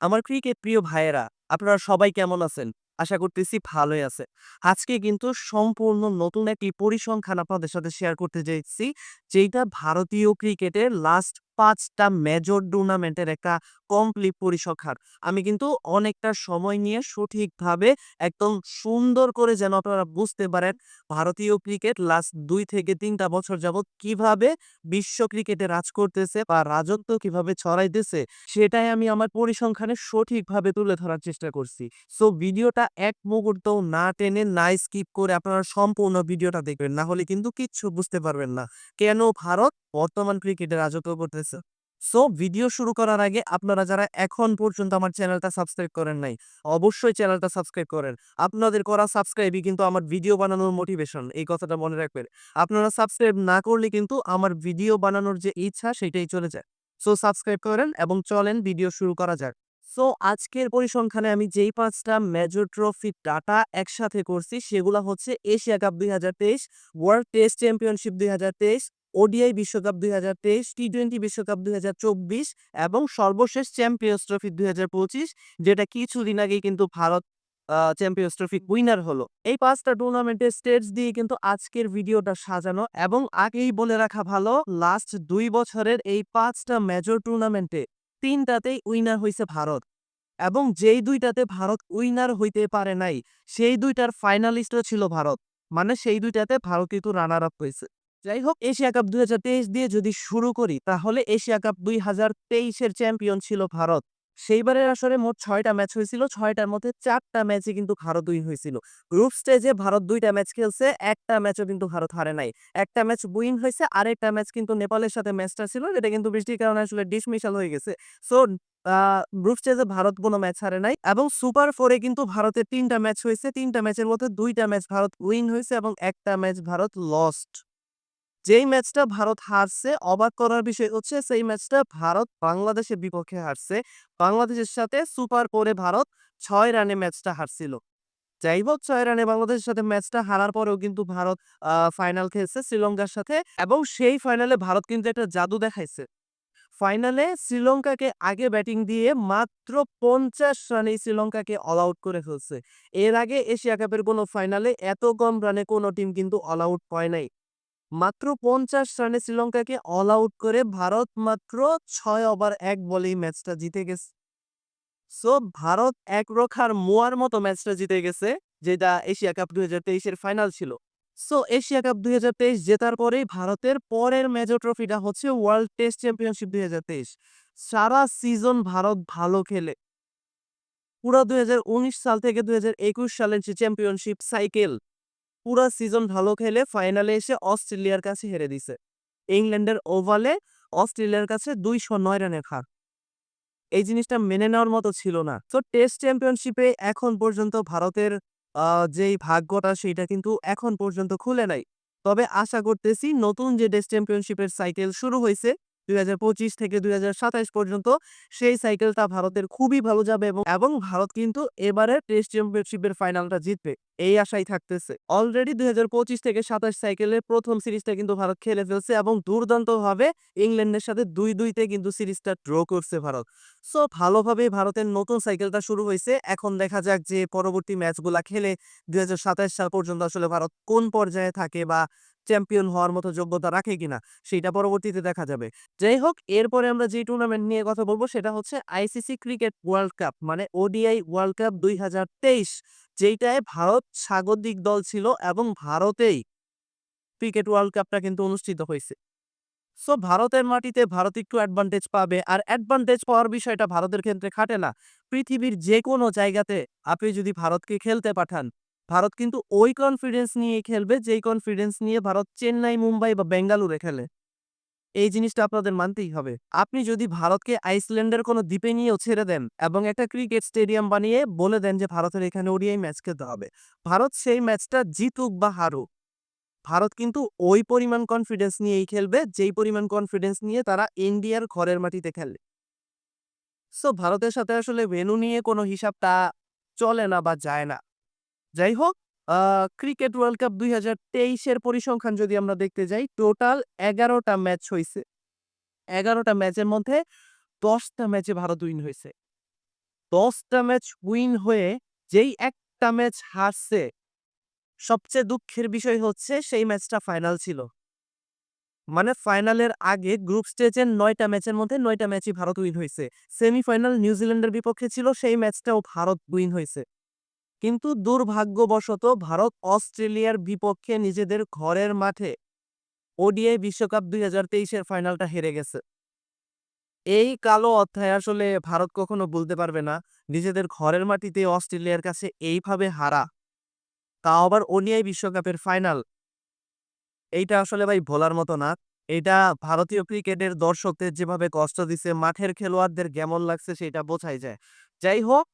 আমার ক্রিকেট প্রিয় ভাইয়েরা, আপনারা সবাই কেমন আছেন? আশা করতেছি ভালোই আছে। আজকে কিন্তু সম্পূর্ণ নতুন একটি পরিসংখ্যান আপনাদের সাথে শেয়ার করতে চাইছি যেটা ভারতীয় ক্রিকেটের লাস্ট ৫ টা মেজর টুর্নামেন্টের একটা কমপ্লিট পরিসংখ্যান। আমি কিন্তু অনেকটা সময় নিয়ে সঠিকভাবে একদম সুন্দর করে যেন আপনারা বুঝতে পারেন ভারতীয় ক্রিকেট লাস্ট দুই থেকে তিনটা বছর যাবৎ কীভাবে বিশ্ব ক্রিকেটে রাজ করতেছে বা রাজত্ব কীভাবে ছড়াইতেছে সেটাই আমি আমার পরিসংখ্যানে সঠিকভাবে তুলে ধরার চেষ্টা করছি। সো ভিডিওটা এক মুহূর্তও না টেনে, না স্কিপ করে আপনারা সম্পূর্ণ ভিডিওটা দেখবেন। না হলে কিন্তু কিচ্ছু বুঝতে পারবেন না। কেন ভারত বর্তমান ক্রিকেটে রাজত্ব করতেছে। সো ভিডিও শুরু করার আগে আপনারা যারা এখন পর্যন্ত আমার চ্যানেলটা সাবস্ক্রাইব করেন নাই, অবশ্যই চ্যানেলটা সাবস্ক্রাইব করেন। আপনাদের করা সাবস্ক্রাইবই কিন্তু আমার ভিডিও বানানোর মোটিভেশন। এই কথাটা মনে রাখবেন। আপনারা সাবস্ক্রাইব না করলে কিন্তু আমার ভিডিও বানানোর যে ইচ্ছা সেটাই চলে যায়। সো সাবস্ক্রাইব করেন এবং চলেন ভিডিও শুরু করা যাক। সো আজকের পরিসংখ্যানে আমি যেই ৫ টা মেজর ট্রফির ডাটা একসাথে করছি সেগুলা হচ্ছে Asia cup ২০২৩, world test championship ২০২৩, ODI বিশ্বকাপ ২০২৩, টি-টোয়েন্টি বিশ্বকাপ ২০২৪ এবং সর্বশেষ চ্যাম্পিয়ন্স ট্রফি ২০২৫ যেটা কিছুদিন আগেই কিন্তু ভারত চ্যাম্পিয়ন্স ট্রফি উইনার হলো। এই ৫ টা টুর্নামেন্টের স্টেটস দিয়ে কিন্তু আজকের ভিডিওটা সাজানো এবং আগেই বলে রাখা ভালো লাস্ট দুই বছরের এই ৫ টা মেজর টুর্নামেন্টে তিনটাতেই উইনার হইছে ভারত। এবং যেই দুইটাতে ভারত উইনার হইতে পারে নাই, সেই দুইটার ফাইনালিস্টও ছিল ভারত। মানে সেই ২ টাতে ভারত কিন্তু রানার আপ হইছে। যাই হোক এশিয়া কাপ ২০২৩ দিয়ে যদি শুরু করি তাহলে এশিয়া কাপ ২০২৩ তেইশের চ্যাম্পিয়ন ছিল ভারত। সেইবারের আসরে মোট ছয়টা ম্যাচ হয়েছিল। ছয়টার মধ্যে চারটা ম্যাচে কিন্তু ভারত উইন হয়েছিল। গ্রুপ স্টেজে ভারত দুইটা ম্যাচ খেলছে, একটা ম্যাচও কিন্তু ভারত হারে নাই। একটা ম্যাচ উইন হইছে, আরেকটা ম্যাচ কিন্তু নেপালের সাথে ম্যাচটা ছিল যেটা কিন্তু বৃষ্টির কারণে আসলে ডিসমিশাল হয়ে গেছে। সো গ্রুপ স্টেজে ভারত কোনো ম্যাচ হারে নাই এবং সুপার ফোরে কিন্তু ভারতের তিনটা ম্যাচ হয়েছে তিনটা ম্যাচের মধ্যে দুইটা ম্যাচ ভারত উইন হয়েছে এবং একটা ম্যাচ ভারত লস্ট। যেই ম্যাচটা ভারত হারছে, অবাক করার বিষয় হচ্ছে, সেই ম্যাচটা ভারত বাংলাদেশের বিপক্ষে হারছে। বাংলাদেশের সাথে সুপার 4 এ ভারত ছয় রানে ম্যাচটা হারছিল। যাই হোক ৬ রানে বাংলাদেশের সাথে ম্যাচটা হারার পরেও কিন্তু ভারত ফাইনাল খেলছে শ্রীলঙ্কার সাথে এবং সেই ফাইনালে ভারত কিন্তু একটা জাদু দেখাইছে। ফাইনালে শ্রীলঙ্কাকে আগে ব্যাটিং দিয়ে মাত্র পঞ্চাশ রানে শ্রীলঙ্কাকে অল আউট করে ফেলছে। এর আগে এশিয়া কাপের কোনো ফাইনালে এত কম রানে কোনো টিম কিন্তু অল আউট হয় নাই। মাত্র ৫০ রানে শ্রীলঙ্কাকে অল আউট করে ভারত মাত্র ছয় ওভার এক বলেই ম্যাচটা জিতে গেছে। সো ভারত এক রখার মোয়ার মতো ম্যাচটা জিতে গেছে, যেটা এশিয়া কাপ ২০২৩ তেইশের ফাইনাল ছিল। সো এশিয়া কাপ ২০২৩ জেতার পরেই ভারতের পরের মেজর ট্রফিটা হচ্ছে ওয়ার্ল্ড টেস্ট চ্যাম্পিয়নশিপ ২০২৩ সারা সিজন ভারত ভালো খেলে। পুরা ২০১৯ সাল থেকে ২০২১ সালের যে চ্যাম্পিয়নশিপ সাইকেল পুরা সিজন ভালো খেলে ফাইনালে এসে অস্ট্রেলিয়ার কাছে হেরে দিছে। ইংল্যান্ডের ওভালে অস্ট্রেলিয়ার কাছে ২০৯ রানের হার। এই জিনিসটা মেনে নেওয়ার মতো ছিল না। সো টেস্ট চ্যাম্পিয়নশিপে এখন পর্যন্ত ভারতের যেই ভাগ্যটা সেইটা কিন্তু এখন পর্যন্ত খুলে নাই। তবে আশা করতেছি নতুন যে টেস্ট চ্যাম্পিয়নশিপের সাইকেল শুরু হইছে ২০২৫ থেকে ২০২৭ পর্যন্ত সেই সাইকেলটা ভারতের খুবই ভালো যাবে এবং ভারত কিন্তু এবারের টেস্ট চ্যাম্পিয়নশিপের ফাইনালটা জিতবে। এই আশাই থাকতেছে। অলরেডি ২০২৫ থেকে ২৭ সাইকেলের ১ম সিরিজটা কিন্তু ভারত খেলে ফেলছে এবং দুর্দান্তভাবে ইংল্যান্ডের সাথে দুই দুইতে কিন্তু সিরিজটা ড্র করছে ভারত। সো ভালোভাবে ভারতের নতুন সাইকেলটা শুরু হয়েছে এখন দেখা যাক যে পরবর্তী ম্যাচগুলা খেলে ২০২৭ সাল পর্যন্ত আসলে ভারত কোন পর্যায়ে থাকে বা চ্যাম্পিয়ন হওয়ার মতো যোগ্যতা রাখে কিনা সেটা পরবর্তীতে দেখা যাবে। যাই হোক এরপরে আমরা যে টুর্নামেন্ট নিয়ে কথা বলব সেটা হচ্ছে আইসিসি ক্রিকেট ওয়ার্ল্ড কাপ মানে ওডিআই ওয়ার্ল্ড কাপ ২০২৩ যেইটায় ভারত স্বাগতিক দল ছিল এবং ভারতেই ক্রিকেট ওয়ার্ল্ড কাপটা কিন্তু অনুষ্ঠিত হয়েছে সো ভারতের মাটিতে ভারত একটু অ্যাডভান্টেজ পাবে আর অ্যাডভান্টেজ পাওয়ার বিষয়টা ভারতের ক্ষেত্রে খাটে না। পৃথিবীর যেকোনো জায়গাতে আপনি যদি ভারতকে খেলতে পাঠান, ভারত কিন্তু ওই কনফিডেন্স নিয়েই খেলবে যেই কনফিডেন্স নিয়ে ভারত চেন্নাই, মুম্বাই বা বেঙ্গালুরে খেলে। এই জিনিসটা আপনাদের মানতেই হবে। আপনি যদি ভারতকে আইসল্যান্ডের কোনো দ্বীপে নিয়েও ছেড়ে দেন এবং একটা ক্রিকেট স্টেডিয়াম বানিয়ে বলে দেন যে ভারতের এখানে ওডিআই ম্যাচ খেলতে হবে। ভারত সেই ম্যাচটা জিতুক বা হারুক, ভারত কিন্তু ওই পরিমাণ কনফিডেন্স নিয়েই খেলবে যেই পরিমাণ কনফিডেন্স নিয়ে তারা ইন্ডিয়ার ঘরের মাটিতে খেলে। সো ভারতের সাথে আসলে ভেন্যু নিয়ে কোনো হিসাবটা চলে না বা যায় না। যাই হোক ক্রিকেট ওয়ার্ল্ড কাপ ২০২৩ এর পরিসংখ্যান যদি আমরা দেখতে যাই, টোটাল এগারোটা ম্যাচ হইছে। ১১ টা ম্যাচের মধ্যে দশটা ম্যাচে ভারত উইন হইছে। দশটা ম্যাচ উইন হয়ে যেই একটা ম্যাচ হারছে, সবচেয়ে দুঃখের বিষয় হচ্ছে সেই ম্যাচটা ফাইনাল ছিল মানে ফাইনালের আগে গ্রুপ স্টেজের নয়টা ম্যাচের মধ্যে নয়টা ম্যাচই ভারত উইন হয়েছে সেমিফাইনাল নিউজিল্যান্ডের বিপক্ষে ছিল, সেই ম্যাচটাও ভারত উইন হয়েছে কিন্তু দুর্ভাগ্যবশত ভারত অস্ট্রেলিয়ার বিপক্ষে নিজেদের ঘরের মাঠে ওডিআই বিশ্বকাপ দুই হাজার তেইশের ফাইনালটা হেরে গেছে। এই কালো অধ্যায় আসলে ভারত কখনো বলতে পারবে না। নিজেদের ঘরের মাটিতে অস্ট্রেলিয়ার কাছে এইভাবে হারা তা আবার ওডিআই বিশ্বকাপের ফাইনাল। এইটা আসলে ভাই ভোলার মতো না। এটা ভারতীয় ক্রিকেটের দর্শকদের যেভাবে কষ্ট দিছে, মাঠের খেলোয়াড়দের কেমন লাগছে সেটা বোঝাই যায়। যাই হোক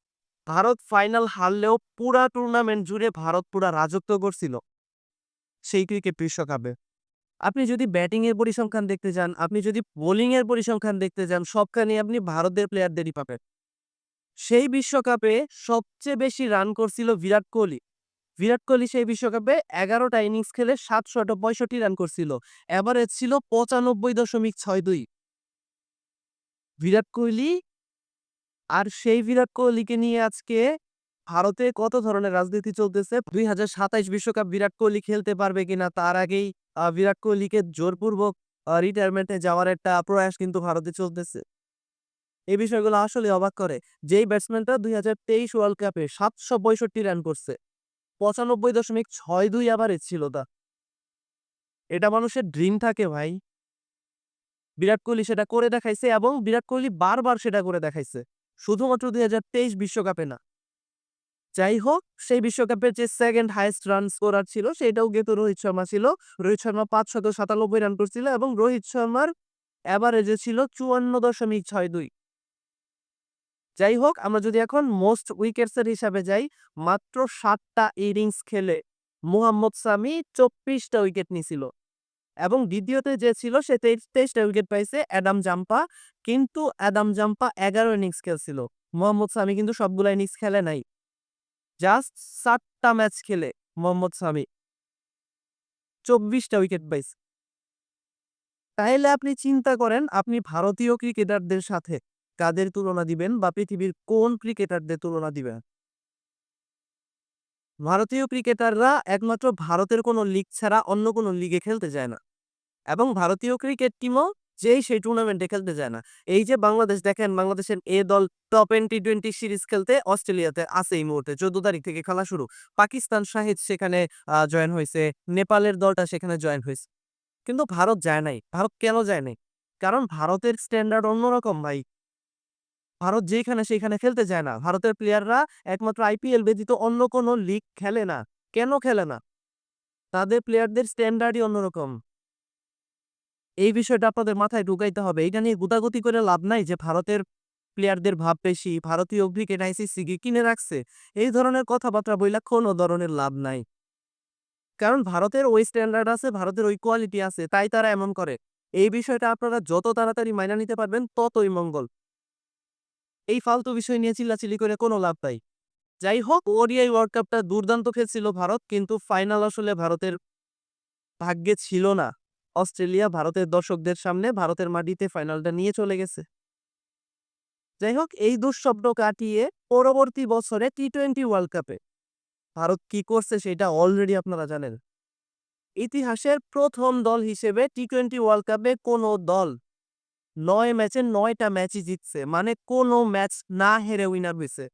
ভারত ফাইনাল হারলেও পুরা টুর্নামেন্ট জুড়ে ভারত পুরা রাজত্ব করছিল। সেই ক্রিকেট বিশ্বকাপে। আপনি যদি ব্যাটিং এর পরিসংখ্যান দেখতে যান, আপনি যদি বোলিং এর পরিসংখ্যান দেখতে যান, সবখানে আপনি ভারতের প্লেয়ারদেরই পাবেন। সেই বিশ্বকাপে সবচেয়ে বেশি রান করছিল বিরাট কোহলি। বিরাট কোহলি সেই বিশ্বকাপে এগারোটা ইনিংস খেলে সাতশত পঁয়ষট্টি রান করছিল। এভারেজ ছিল পঁচানব্বই দশমিক ছয় দুই। বিরাট কোহলি আর সেই বিরাট কোহলিকে নিয়ে আজকে ভারতে কত ধরনের রাজনীতি চলতেছে? দুই হাজার সাতাইশ বিশ্বকাপ বিরাট কোহলি খেলতে পারবে কিনা তার আগেই বিরাট কোহলিকে জোরপূর্বক রিটায়ারমেন্টে যাওয়ার একটা প্রয়াস কিন্তু ভারতে চলতেছে। এই বিষয়গুলো আসলে অবাক করে। যেই ব্যাটসম্যানটা দুই হাজার তেইশ ওয়ার্ল্ড কাপে সাতশো পঁয়ষট্টি রান করছে। পঁচানব্বই দশমিক ছয় দুই আবারেজ ছিল তা। এটা মানুষের ড্রিম থাকে ভাই। বিরাট কোহলি সেটা করে দেখাইছে এবং বিরাট কোহলি বারবার সেটা করে দেখাইছে। শুধুমাত্র দুই হাজার তেইশ বিশ্বকাপে না। যাই হোক সেই বিশ্বকাপের যে সেকেন্ড হাইয়েস্ট রান স্কোরার ছিল, সেটাও কিন্তু রোহিত শর্মা ছিল। রোহিত শর্মা পাঁচশত সাতানব্বই রান করছিল এবং রোহিত শর্মার অ্যাভারেজে ছিল চুয়ান্ন দশমিক ছয় দুই। যাই হোক আমরা যদি এখন মোস্ট উইকেটসের হিসাবে যাই, মাত্র সাতটা ইনিংস খেলে মুহাম্মদ সামি চব্বিশটা উইকেট নিছিল। এবং দ্বিতীয়তে যে ছিল সে তেইশ তেইশটা উইকেট পাইছে অ্যাডাম জাম্পা। কিন্তু অ্যাডাম জাম্পা এগারো ইনিংস খেলছিল। মোহাম্মদ সামি কিন্তু সবগুলো ইনিংস খেলে নাই। জাস্ট সাতটা ম্যাচ খেলে মোহাম্মদ সামি। চব্বিশটা উইকেট পাইছে। তাহলে আপনি চিন্তা করেন, আপনি ভারতীয় ক্রিকেটারদের সাথে কাদের তুলনা দিবেন বা পৃথিবীর কোন ক্রিকেটারদের তুলনা দিবেন? ভারতীয় ক্রিকেটাররা একমাত্র ভারতের কোনো লিগ ছাড়া অন্য কোনো লিগে খেলতে যায় না। এবং ভারতীয় ক্রিকেট টিমও যেই সেই টুর্নামেন্টে খেলতে যায় না। এই যে বাংলাদেশ, দেখেন বাংলাদেশের এ দল টপ টোয়েন্টি টোয়েন্টি সিরিজ খেলতে অস্ট্রেলিয়াতে আছে এই মুহূর্তে, চোদ্দ তারিখ থেকে খেলা শুরু। পাকিস্তান শাহিদ সেখানে জয়েন হয়েছে, নেপালের দলটা সেখানে জয়েন হয়েছে। কিন্তু ভারত যায় নাই, ভারত কেন যায় নাই? কারণ ভারতের স্ট্যান্ডার্ড অন্যরকম ভাই। ভারত যেখানে সেখানে খেলতে যায় না। ভারতের প্লেয়াররা একমাত্র আইপিএল ব্যতীত অন্য কোনো লিগ খেলে না। কেন খেলে না? তাদের প্লেয়ারদের স্ট্যান্ডার্ডই অন্যরকম। এই বিষয়টা আপনাদের মাথায় ঢুকাইতে হবে। এটা নিয়ে গুতাগুতি করে লাভ নাই যে ভারতের প্লেয়ারদের ভাব বেশি, ভারতীয় ক্রিকেট আইসিসি কিনে রাখছে। এই ধরনের কথাবার্তা বইলা কোনো ধরনের লাভ নাই। কারণ ভারতের ওই স্ট্যান্ডার্ড আছে, ভারতের ওই কোয়ালিটি আছে, তাই তারা এমন করে। এই বিষয়টা আপনারা যত তাড়াতাড়ি মাইনা নিতে পারবেন, ততই মঙ্গল। এই ফালতু বিষয় নিয়ে চিল্লাচিল্লি করে কোনো লাভ নাই। যাই হোক, ওডিআই ওয়ার্ল্ড কাপটা দুর্দান্ত খেলছিল ভারত, কিন্তু ফাইনাল আসলে ভারতের ভাগ্যে ছিল না। অস্ট্রেলিয়া ভারতের দর্শকদের সামনে ভারতের মাটিতে ফাইনালটা নিয়ে চলে গেছে। যাই হোক, এই দুঃস্বপ্ন কাটিয়ে পরবর্তী বছরে টি টোয়েন্টি ওয়ার্ল্ড কাপে ভারত কি করছে সেটা অলরেডি আপনারা জানেন। ইতিহাসের প্রথম দল হিসেবে টি টোয়েন্টি ওয়ার্ল্ড কাপে কোনো দল নয় ম্যাচে নয়টা ম্যাচই জিতছে। মানে কোনো ম্যাচ না হেরে উইনার হয়েছে।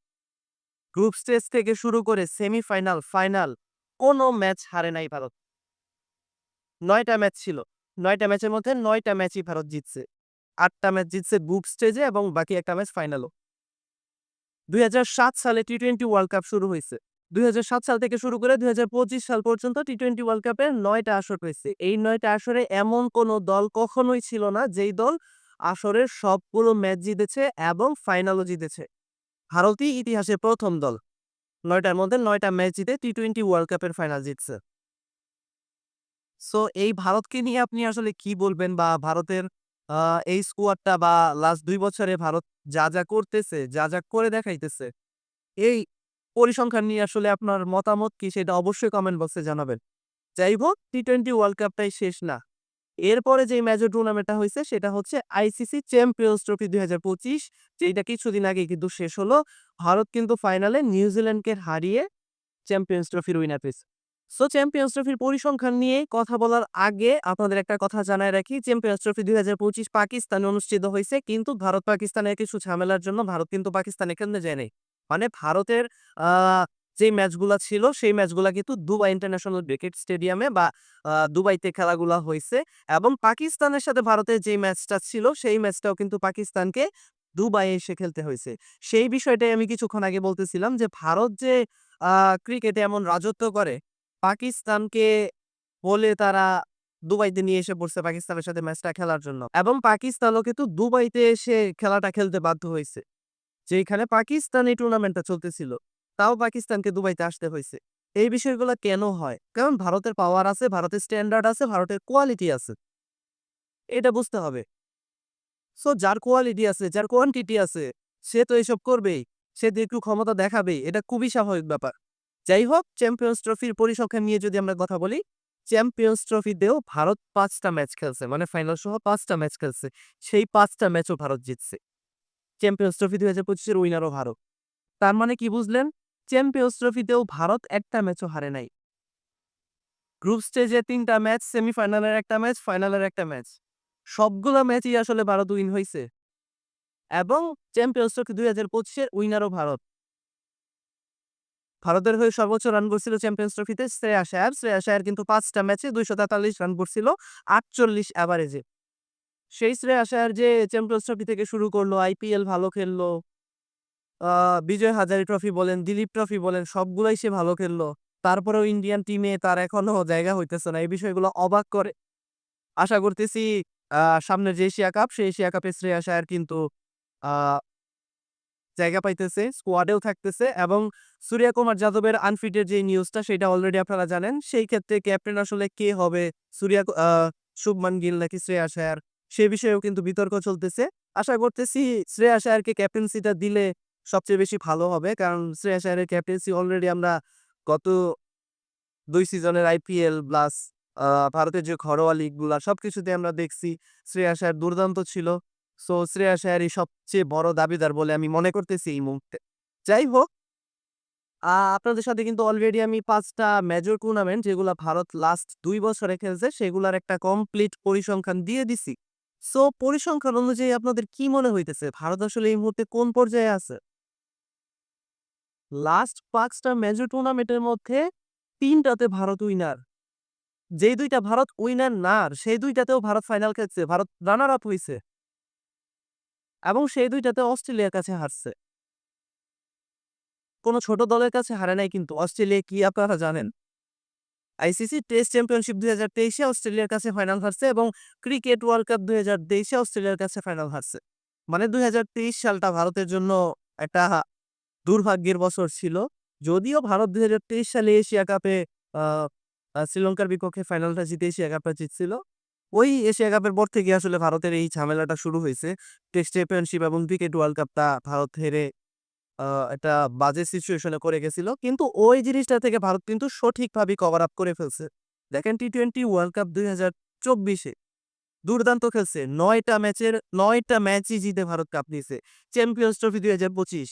গ্রুপ স্টেজ থেকে শুরু করে সেমিফাইনাল ফাইনাল কোনো ম্যাচ হারে নাই ভারত। নয়টা ম্যাচ ছিল। নয়টা ম্যাচের মধ্যে নয়টা ম্যাচই ভারত জিতছে। আটটা ম্যাচ জিতছে গ্রুপ স্টেজে এবং বাকি একটা ম্যাচ ফাইনালও দুই সালে টি টোয়েন্টি ওয়ার্ল্ড কাপ শুরু হয়েছে। দুই হাজার সাত সাল থেকে শুরু করে দুই হাজার পঁচিশ সাল পর্যন্ত টি টোয়েন্টি ওয়ার্ল্ড কাপের নয়টা আসর হয়েছে। এই নয়টা আসরে এমন কোনো দল কখনোই ছিল না যেই দল আসরের সবগুলো ম্যাচ জিতেছে এবং ফাইনালও জিতেছে। ভারতই ইতিহাসে প্রথম দল। নয়টার মধ্যে নয়টা ম্যাচ জিতে টি টোয়েন্টি ওয়ার্ল্ড কাপের ফাইনাল জিতছে। সো এই ভারতকে নিয়ে আপনি আসলে কি বলবেন বা ভারতের এই স্কোয়াডটা বা লাস্ট দুই বছরে ভারত যা যা করতেছে, যা যা করে দেখাইতেছে, এই পরিসংখ্যান নিয়ে আসলে আপনার মতামত কি সেটা অবশ্যই কমেন্ট বক্সে জানাবেন। যাই হোক টি টোয়েন্টি ওয়ার্ল্ড কাপটাই শেষ না। এরপরে যেই মেজর টুর্নামেন্টটা হইছে সেটা হচ্ছে আইসিসি চ্যাম্পিয়ন্স ট্রফি ২০২৫ যেইটা কিছুদিন আগে কিন্তু শেষ হলো। ভারত কিন্তু ফাইনালে নিউজিল্যান্ডকে হারিয়ে চ্যাম্পিয়ন্স ট্রফির উইনার পেয়েছে। সো চ্যাম্পিয়ন্স ট্রফির পরিসংখ্যান নিয়ে কথা বলার আগে আপনাদের একটা কথা জানায় রাখি, চ্যাম্পিয়ন্স ট্রফি ২০২৫ পাকিস্তানে অনুষ্ঠিত হয়েছে কিন্তু ভারত পাকিস্তানের কিছু ঝামেলার জন্য ভারত কিন্তু পাকিস্তানে কেন্দ্রে যায় নাই। মানে ভারতের যেই ম্যাচগুলা ছিল সেই ম্যাচগুলা কিন্তু দুবাই ইন্টারন্যাশনাল ক্রিকেট স্টেডিয়ামে বা দুবাইতে খেলাগুলো হয়েছে এবং পাকিস্তানের সাথে ভারতের যে ম্যাচটা ছিল সেই ম্যাচটাও কিন্তু পাকিস্তানকে দুবাইয়ে এসে খেলতে হইছে। সেই বিষয়টাই আমি কিছুক্ষণ আগে বলতেছিলাম যে ভারত যে ক্রিকেটে এমন রাজত্ব করে, পাকিস্তানকে বলে তারা দুবাইতে নিয়ে এসে পড়ছে পাকিস্তানের সাথে ম্যাচটা খেলার জন্য এবং পাকিস্তানও কিন্তু দুবাইতে এসে খেলাটা খেলতে বাধ্য হয়েছে যেইখানে পাকিস্তান এই টুর্নামেন্টটা চলতেছিল, তাও পাকিস্তানকে দুবাইতে আসতে হইছে। এই বিষয়গুলা কেন হয়? কারণ ভারতের পাওয়ার আছে, ভারতের স্ট্যান্ডার্ড আছে, ভারতের কোয়ালিটি আছে। এটা বুঝতে হবে। সো যার কোয়ালিটি আছে, যার কোয়ান্টিটি আছে, সে তো এসব করবেই। সে তো একটু ক্ষমতা দেখাবেই। এটা খুবই স্বাভাবিক ব্যাপার। যাই হোক চ্যাম্পিয়ন্স ট্রফির পরিসংখ্যান নিয়ে যদি আমরা কথা বলি, চ্যাম্পিয়ন্স ট্রফিতেও ভারত পাঁচটা ম্যাচ খেলছে। মানে ফাইনাল সহ পাঁচটা ম্যাচ খেলছে। সেই পাঁচটা ম্যাচও ভারত জিতছে। চ্যাম্পিয়ন্স ট্রফি ২০২৫ এর উইনারও ভারত। তার মানে কি বুঝলেন? চ্যাম্পিয়ন্স ট্রফিতেও ভারত একটা ম্যাচও হারে নাই। গ্রুপ স্টেজে ৩ টা ম্যাচ, সেমিফাইনালের একটা ম্যাচ, ফাইনালের একটা ম্যাচ। সবগুলা ম্যাচই আসলে ভারত উইন হইছে। এবং চ্যাম্পিয়ন্স ট্রফি দুই হাজার পঁচিশের উইনারও ভারত। ভারতের হয়ে সর্বোচ্চ রান করছিল চ্যাম্পিয়ন্স ট্রফিতে শ্রেয়াস আয়ার। শ্রেয়াস আয়ার কিন্তু ৫ টা ম্যাচে ২৪৩ রান করছিল ৪৮ এভারেজে। সেই শ্রেয়াস আয়ার যে চ্যাম্পিয়ন্স ট্রফি থেকে শুরু করল, আইপিএল ভালো খেললো। বিজয় হাজারে ট্রফি বলেন, দিলীপ ট্রফি বলেন সবগুলাই সে ভালো খেললো। তারপরেও ইন্ডিয়ান টিমে তার এখনও জায়গা হইতেছে না। এই বিষয়গুলো অবাক করে। আশা করতেছি সামনের যে এশিয়া কাপ, সেই এশিয়া কাপে শ্রেয়াস আয়ার কিন্তু জায়গা পাইতেছে, স্কোয়াডেও থাকতেছে এবং সূর্যা কুমার যাদবের আনফিটের যে নিউজটা সেটা অলরেডি আপনারা জানেন। সেই ক্ষেত্রে ক্যাপ্টেন আসলে কে হবে? সূর্যা শুভমান গিল নাকি শ্রেয়া আয়ার? সে বিষয়েও কিন্তু বিতর্ক চলতেছে। আশা করতেছি শ্রেয়াস আয়ারকে ক্যাপ্টেন্সিটা দিলে সবচেয়ে বেশি ভালো হবে। কারণ শ্রেয়াস আয়ারের ক্যাপ্টেন্সি অলরেডি আমরা গত দুই সিজনের আইপিএল প্লাস ভারতের যে ঘরোয়া লিগগুলা সবকিছুতে আমরা দেখছি শ্রেয়াস আয়ার দুর্দান্ত ছিল। সো শ্রেয়াস আয়ারই সবচেয়ে বড় দাবিদার বলে আমি মনে করতেছি এই মুহূর্তে। যাই হোক আপনাদের সাথে কিন্তু অলরেডি আমি ৫ টা মেজর টুর্নামেন্ট যেগুলা ভারত লাস্ট দুই বছরে খেলছে, সেগুলার একটা কমপ্লিট পরিসংখ্যান দিয়ে দিছি। সো পরিসংখ্যান অনুযায়ী আপনাদের কি মনে হইতেছে? ভারত আসলে এই মুহূর্তে কোন পর্যায়ে আছে? লাস্ট ৫ টা মেজর টুর্নামেন্টের মধ্যে তিনটাতে ভারত উইনার। যেই দুইটা ভারত উইনার না, সেই দুইটাতেও ভারত ফাইনাল খেলছে। ভারত রানার আপ হইছে। এবং সেই দুইটাতে অস্ট্রেলিয়ার কাছে হারছে। কোন ছোট দলের কাছে হারে নাই কিন্তু। অস্ট্রেলিয়া কি আপনারা জানেন? আইসিসি টেস্ট চ্যাম্পিয়নশিপ দুই হাজার তেইশে অস্ট্রেলিয়ার কাছে ফাইনাল হারছে এবং ক্রিকেট ওয়ার্ল্ড কাপ ২০২৩ এ অস্ট্রেলিয়ার কাছে ফাইনাল হারছে। মানে ২০২৩ সালটা ভারতের জন্য একটা দুর্ভাগ্যের বছর ছিল। যদিও ভারত ২০২৩ সালে এশিয়া কাপে শ্রীলঙ্কার বিপক্ষে ফাইনালটা জিতে এশিয়া কাপটা জিতছিল। ওই এশিয়া কাপের পর থেকে আসলে ভারতের এই ঝামেলাটা শুরু হয়েছে টেস্ট চ্যাম্পিয়নশিপ এবং ক্রিকেট ওয়ার্ল্ড কাপটা ভারত হেরে একটা বাজে সিচুয়েশনে করে গেছিল। কিন্তু ওই জিনিসটা থেকে ভারত কিন্তু সঠিকভাবে কভার আপ করে ফেলছে। দেখেন টি-টোয়েন্টি ওয়ার্ল্ড কাপ দুই হাজার চব্বিশে দুর্দান্ত খেলছে। নয়টা ম্যাচের, নয়টা ম্যাচই জিতে ভারত কাপ নিয়েছে চ্যাম্পিয়ন্স ট্রফি ২০২৫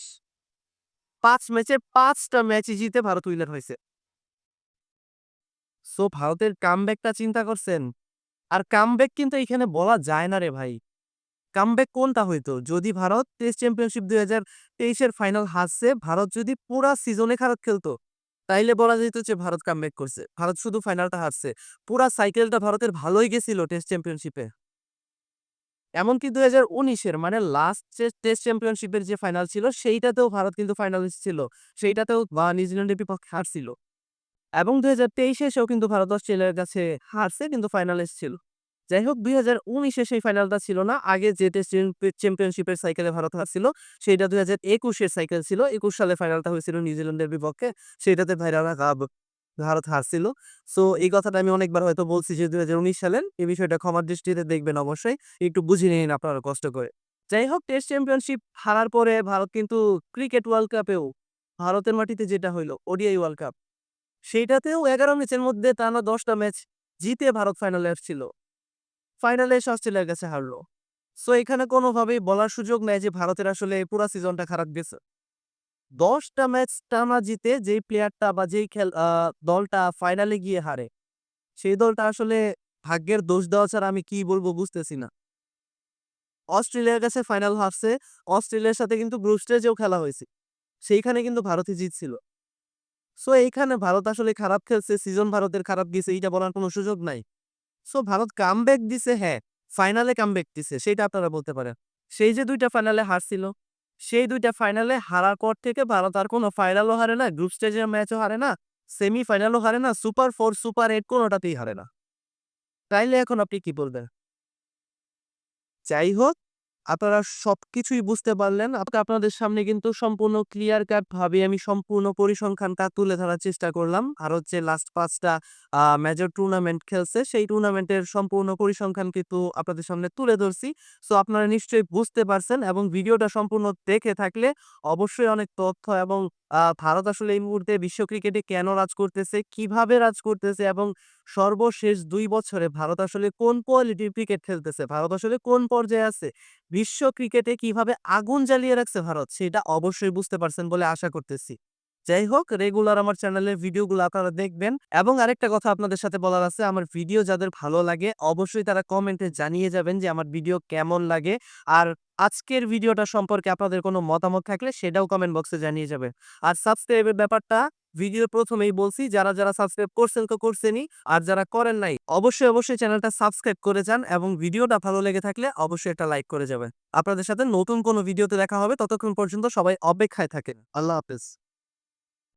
৫ ম্যাচের ৫ টা ম্যাচই জিতে ভারত উইনার হইছে। সো ভারতের কামব্যাকটা চিন্তা করছেন? আর কামব্যাক কিন্তু এইখানে বলা যায় না রে ভাই। কামব্যাক কোনটা হইতো? যদি ভারত টেস্ট চ্যাম্পিয়নশিপ ২০২৩ তেইশের ফাইনাল হারছে, ভারত যদি পুরা সিজনে খারাপ খেলতো, তাইলে বলা যেত যে ভারত কামব্যাক করছে। ভারত শুধু ফাইনালটা হারছে। পুরা সাইকেলটা ভারতের ভালোই গেছিল টেস্ট চ্যাম্পিয়নশিপে। এমনকি ২০১৯ এর মানে লাস্ট টেস্ট চ্যাম্পিয়নশিপের যে ফাইনাল ছিল, সেইটাতেও ভারত কিন্তু ফাইনালিস্ট ছিল। সেইটাতেও নিউজিল্যান্ডের বিপক্ষে হারছিল। এবং ২০২৩ এসেও কিন্তু ভারত অস্ট্রেলিয়ার কাছে হারছে, কিন্তু ফাইনালিস্ট ছিল। যাই হোক দুই হাজার উনিশে সেই ফাইনালটা ছিল না। আগে যে টেস্ট চ্যাম্পিয়নশিপের সাইকেলে ভারত হারছিল, সেইটা দুই হাজার একুশের সাইকেল ছিল। ২১ সালে ফাইনালটা হয়েছিল নিউজিল্যান্ডের বিপক্ষে। সেইটাতে ভাইরারা কাব ভারত হারছিল। সো এই কথাটা আমি অনেকবার হয়তো বলছি যে ২০১৯ সালের। এই বিষয়টা ক্ষমার দৃষ্টিতে দেখবেন অবশ্যই। একটু বুঝে নিন আপনারা কষ্ট করে। যাই হোক, টেস্ট চ্যাম্পিয়নশিপ হারার পরে ভারত কিন্তু ক্রিকেট ওয়ার্ল্ড কাপেও ভারতের মাটিতে যেটা হইল, ওডিআই ওয়ার্ল্ড কাপ, সেইটাতেও ১১ ম্যাচের মধ্যে টানা ১০ টা ম্যাচ জিতে ভারত ফাইনালে আসছিল। ফাইনালে এসে অস্ট্রেলিয়ার কাছে হারলো সো এখানে কোনোভাবেই বলার সুযোগ নেই যে ভারতের আসলে পুরা সিজনটা খারাপ গেছে দশটা ম্যাচ টানা জিতে যেই প্লেয়ারটা বা যেই খেল দলটা ফাইনালে গিয়ে হারে, সেই দলটা আসলে ভাগ্যের দোষ দেওয়া ছাড়া আমি কি বলব বুঝতেছি না। অস্ট্রেলিয়ার কাছে ফাইনাল হারছে, অস্ট্রেলিয়ার সাথে কিন্তু গ্রুপ স্টেজেও খেলা হয়েছে, সেইখানে কিন্তু ভারতই জিতছিল। সো এইখানে ভারত আসলে খারাপ খেলছে সিজন ভারতের খারাপ গেছে, এইটা বলার কোনো সুযোগ নাই। সো ভারত কামব্যাক দিছে হ্যাঁ ফাইনালে কামব্যাক দিছে সেটা আপনারা বলতে পারেন। সেই যে দুইটা ফাইনালে হারছিল সেই দুইটা ফাইনালে হারার পর থেকে ভারত আর কোনো ফাইনালও হারে না গ্রুপ স্টেজের ম্যাচও হারে না সেমি ফাইনালও হারে না সুপার ফোর সুপার এইট কোনোটাতেই হারে না। তাইলে এখন আপনি কি বলবেন? যাই হোক আপনারা সব কিছুই বুঝতে পারলেন। আপনাদের সামনে কিন্তু সম্পূর্ণ ক্লিয়ার কাট ভাবে আমি সম্পূর্ণ পরিসংখ্যানটা তুলে ধরার চেষ্টা করলাম। আর হচ্ছে লাস্ট পাঁচটা মেজর টুর্নামেন্ট খেলছে, সেই টুর্নামেন্টের সম্পূর্ণ পরিসংখ্যান কিন্তু আপনাদের সামনে তুলে ধরছি। সো আপনারা নিশ্চয়ই বুঝতে পারছেন এবং ভিডিওটা সম্পূর্ণ দেখে থাকলে অবশ্যই অনেক তথ্য এবং ভারত আসলে এই মুহূর্তে বিশ্ব ক্রিকেটে কেন রাজ করতেছে, কীভাবে রাজ করতেছে এবং সর্বশেষ দুই বছরে ভারত আসলে কোন কোয়ালিটির ক্রিকেট খেলতেছে? ভারত আসলে কোন পর্যায়ে আছে? বিশ্ব ক্রিকেটে কীভাবে আগুন জ্বালিয়ে রাখছে ভারত? সেটা অবশ্যই বুঝতে পারছেন বলে আশা করতেছি। যাই হোক রেগুলার আমার চ্যানেলের ভিডিওগুলো আপনারা দেখবেন। এবং আরেকটা কথা আপনাদের সাথে বলার আছে, আমার ভিডিও যাদের ভালো লাগে, অবশ্যই তারা কমেন্টে জানিয়ে যাবেন যে আমার ভিডিও কেমন লাগে। আর আজকের ভিডিওটা সম্পর্কে আপনাদের কোনো মতামত থাকলে সেটাও কমেন্ট বক্সে জানিয়ে যাবেন। আর সাবস্ক্রাইবের ব্যাপারটা ভিডিও প্রথমেই বলছি, যারা যারা সাবস্ক্রাইব করছেন তো করছেনই, আর যারা করেন নাই, অবশ্যই অবশ্যই চ্যানেলটা সাবস্ক্রাইব করে যান এবং ভিডিওটা ভালো লেগে থাকলে অবশ্যই একটা লাইক করে যাবেন। আপনাদের সাথে নতুন কোনো ভিডিওতে দেখা হবে, ততক্ষণ পর্যন্ত সবাই অপেক্ষায় থাকেন। আল্লাহ হাফেজ।